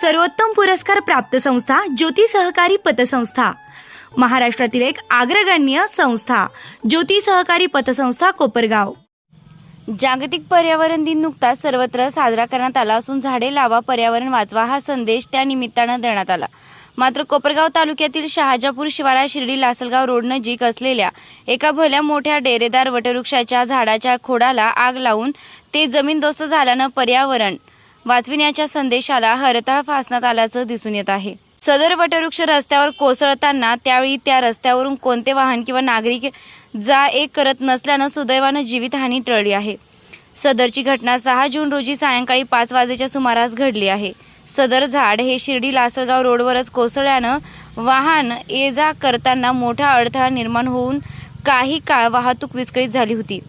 सर्वोत्तम पुरस्कार प्राप्त संस्था ज्योती सहकारी पतसंस्था. महाराष्ट्रातील एक अग्रगण्य संस्था ज्योती सहकारी पतसंस्था कोपरगाव. जागतिक पर्यावरण दिन नुकताच सर्वत्र साजरा करण्यात आला असून झाडे लावा पर्यावरण वाचवा हा संदेश त्या निमित्तानं देण्यात आला. मात्र कोपरगाव तालुक्यातील शहाजापूर शिवारा शिर्डी लासलगाव रोड नजीक असलेल्या एका भल्या मोठ्या डेरेदार वटवृक्षाच्या झाडाच्या खोडाला आग लावून ते जमीनदोस्त झाल्यानं पर्यावरण वाचविण्याच्या संदेशाला हरताळ फासण्यात आल्याचं दिसून येत आहे. सदर वटवृक्ष रस्त्यावर कोसळताना त्यावेळी त्या रस्त्यावरून कोणते वाहन किंवा नागरिक जा एक करत नसल्यानं सुदैवानं जीवितहानी टळली आहे. सदरची घटना सहा जून रोजी सायंकाळी पाच वाजेच्या सुमारास घडली आहे. सदर झाड हे शिर्डी लासलगाव रोडवरच कोसळल्यानं वाहन ये जा करताना मोठा अडथळा निर्माण होऊन काही काळ वाहतूक विस्कळीत झाली होती.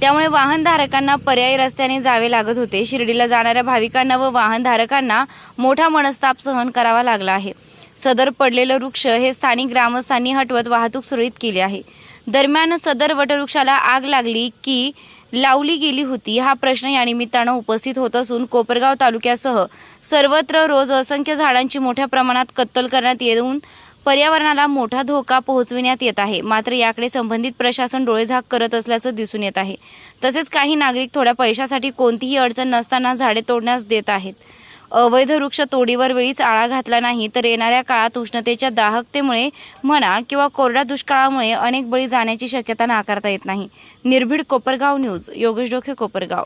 त्यामुळे वाहनधारकांना पर्यायी रस्त्याने जावे लागत होते. शिर्डीला जाणाऱ्या भाविकांना व वाहनधारकांना मोठा मनस्ताप सहन करावा लागला आहे. सदर पडलेलं वृक्ष हे स्थानिक ग्रामस्थांनी हटवत वाहतूक सुरळीत केली आहे. दरम्यान सदर वटवृक्षाला आग लागली की लावली गेली होती हा प्रश्न या निमित्तानं उपस्थित होत असून कोपरगाव तालुक्यासह सर्वत्र रोज असंख्य झाडांची मोठ्या प्रमाणात कत्तल करण्यात येऊन पर्यावरणाला मोठा धोका पोहोचविण्यात येत आहे. मात्र याकडे संबंधित प्रशासन डोळेझाक करत असल्याचं दिसून येत आहे. तसेच काही नागरिक थोड्या पैशासाठी कोणतीही अडचण नसताना झाडे तोडण्यास देत आहेत. अवैध वृक्ष तोडीवर वेळीच आळा घातला नाही तर येणाऱ्या काळात उष्णतेच्या दाहकतेमुळे म्हणा किंवा कोरड्या दुष्काळामुळे अनेक बळी जाण्याची शक्यता नाकारता येत नाही. निर्भीड कोपरगाव न्यूज योगेश डोखे कोपरगाव.